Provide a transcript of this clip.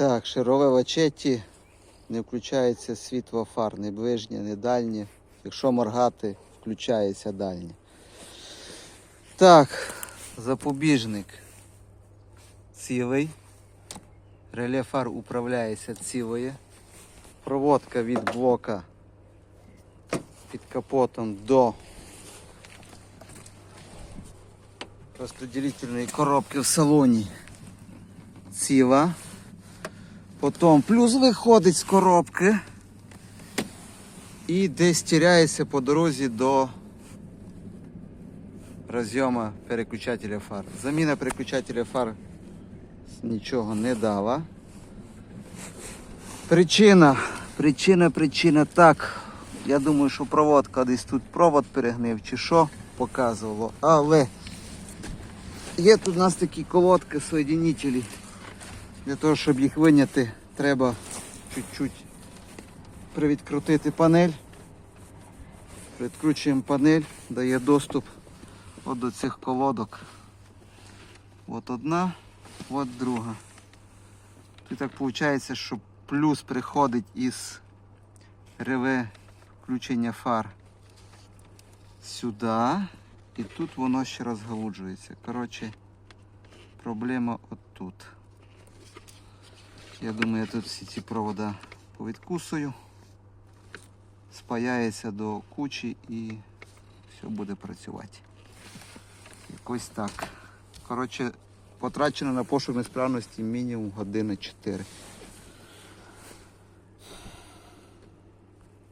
Так, шарове вачеті. Не включається світло фар, не ближнє, не дальнє. Якщо моргати, включається дальнє. Так, запобіжник цілий. Реле фар управляється цілою. Проводка від блока під капотом до розподілительної коробки в салоні ціла. Потім плюс виходить з коробки і десь тіряється по дорозі до розйому переключателя фар. Заміна переключателя фар нічого не дала. Причина, причина, причина так. Я думаю, що проводка десь тут провод перегнив чи що показувало. Але є тут у нас такі колодки, соєдинителі. Для того, щоб їх виняти, треба чуть-чуть привідкрутити панель. Відкручуємо панель, дає доступ от до цих колодок. От одна, от друга. І так виходить, що плюс приходить із реве включення фар сюди. І тут воно ще розгалуджується. Коротше, проблема отут. Я думаю, я тут всі ці провода повідкусую. Спаяється до кучі і все буде працювати. Якось так. Коротше, потрачено на пошук несправності мінімум години 4.